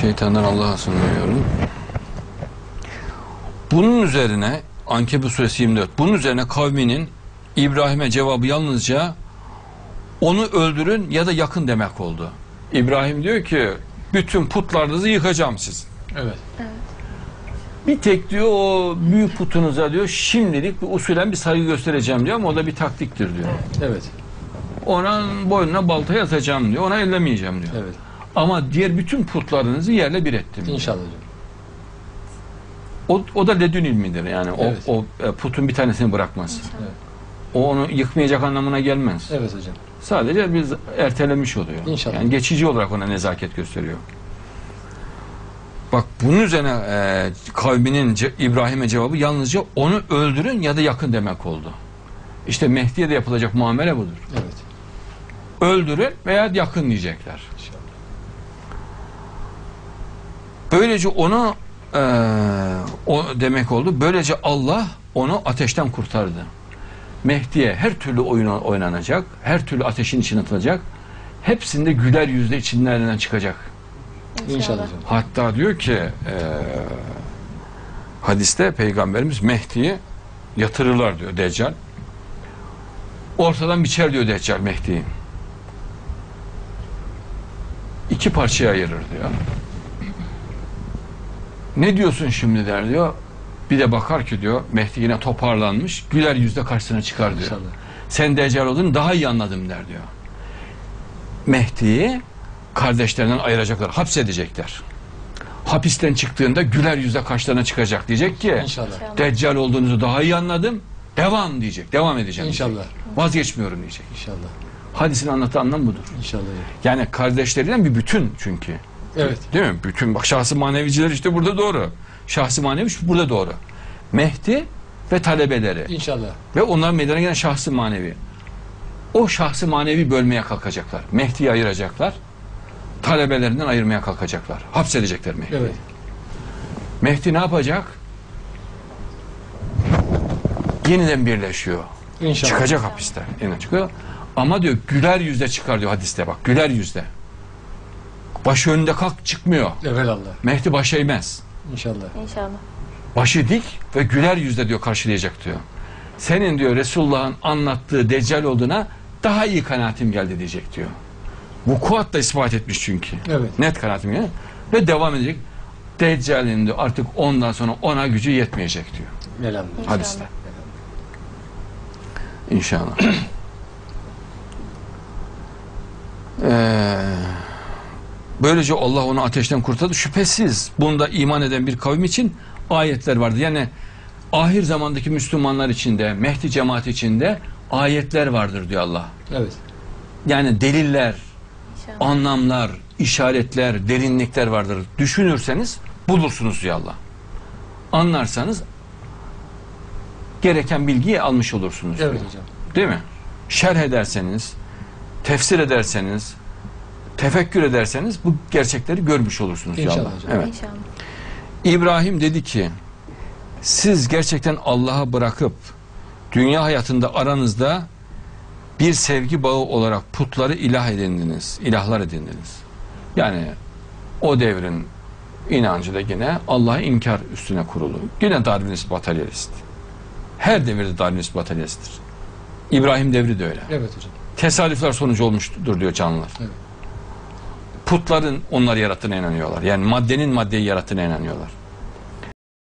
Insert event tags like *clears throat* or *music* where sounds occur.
Şeytandan Allah'a sığınıyorum. Bunun üzerine Ankebut suresi 24. Bunun üzerine kavminin İbrahim'e cevabı yalnızca onu öldürün ya da yakın demek oldu. İbrahim diyor ki bütün putlarınızı yıkacağım sizin. Evet. Bir tek diyor o büyük putunuza diyor şimdilik bir usulen bir saygı göstereceğim diyor ama o da bir taktiktir diyor. Evet. Ona boynuna balta yatacağım diyor. Ona ellemeyeceğim diyor. Evet. Ama diğer bütün putlarınızı yerle bir ettim. İnşallah hocam. O, o da ledün ilmidir yani. O, Evet. o e, putun bir tanesini bırakmaz. Evet. O onu yıkmayacak anlamına gelmez. Evet hocam. Sadece biz ertelemiş oluyor. İnşallah. Yani geçici olarak ona nezaket gösteriyor. Bak bunun üzerine e, kavminin ce- İbrahim'e cevabı yalnızca onu öldürün ya da yakın demek oldu. İşte Mehdi'ye de yapılacak muamele budur. Evet. Öldürün veya yakın diyecekler. İnşallah. Böylece onu e, o demek oldu. Böylece Allah onu ateşten kurtardı. Mehdi'ye her türlü oyun oynanacak, her türlü ateşin içine atılacak. Hepsinde güler yüzle içinden çıkacak. İnşallah. Hatta diyor ki e, hadiste peygamberimiz Mehdi'yi yatırırlar diyor Deccal. Ortadan biçer diyor Deccal Mehdi'yi. İki parçaya ayırır diyor. Ne diyorsun şimdi der diyor. Bir de bakar ki diyor Mehdi yine toparlanmış. Güler yüzle karşısına çıkar diyor. İnşallah. Sen Deccal olduğunu daha iyi anladım der diyor. Mehdi'yi kardeşlerinden ayıracaklar, hapsedecekler. Hapisten çıktığında güler yüzle karşılarına çıkacak. Diyecek ki İnşallah. Deccal olduğunuzu daha iyi anladım. Devam diyecek. Devam edeceğim. İnşallah. diyecek. Vazgeçmiyorum diyecek. İnşallah. Hadisin anlattığı anlam budur. İnşallah. Yani kardeşlerinden bir bütün çünkü. Evet. Değil mi? Bütün bak şahsı maneviciler işte burada doğru. Şahsı manevi burada doğru. Mehdi ve talebeleri İnşallah. ve onların meydana gelen şahsı manevi. O şahsı manevi bölmeye kalkacaklar. Mehdi'yi ayıracaklar. Talebelerinden ayırmaya kalkacaklar. Hapsedecekler Mehdi. Evet. Mehdi ne yapacak? Yeniden birleşiyor. İnşallah. Çıkacak hapisten. Yeniden çıkıyor. Ama diyor güler yüzle çıkar diyor hadiste bak. Güler yüzle. Başı önünde kalk çıkmıyor. Evelallah. Mehdi baş eğmez. İnşallah. İnşallah. Başı dik ve güler yüzle diyor karşılayacak diyor. Senin diyor Resulullah'ın anlattığı deccal olduğuna daha iyi kanaatim geldi diyecek diyor. Vukuat da ispat etmiş çünkü. Evet. Net kanaatim geldi. Ve devam edecek. Deccal'in diyor artık ondan sonra ona gücü yetmeyecek diyor. Elhamdülillah. İnşallah. Hadiste. İnşallah. *clears throat* Ee, böylece Allah onu ateşten kurtardı. Şüphesiz bunda iman eden bir kavim için ayetler vardı. Yani ahir zamandaki Müslümanlar içinde, Mehdi cemaati içinde ayetler vardır diyor Allah. Evet. Yani deliller, İnşallah. anlamlar, işaretler, derinlikler vardır. Düşünürseniz bulursunuz diyor Allah. Anlarsanız gereken bilgiyi almış olursunuz. Evet diyor. hocam. Değil mi? Şerh ederseniz, tefsir ederseniz, tefekkür ederseniz bu gerçekleri görmüş olursunuz İnşallah Allah. hocam. Evet. İnşallah. İbrahim dedi ki siz gerçekten Allah'a bırakıp dünya hayatında aranızda bir sevgi bağı olarak putları ilah edindiniz, ilahlar edindiniz. Yani o devrin inancı da yine Allah'ı inkar üstüne kurulu. Yine Darwinist materyalist. Her devirde Darwinist materyalisttir. İbrahim devri de öyle. Evet hocam. Tesadüfler sonucu olmuştur diyor canlılar. Evet. Putların onları yarattığına inanıyorlar. Yani maddenin maddeyi yarattığına inanıyorlar.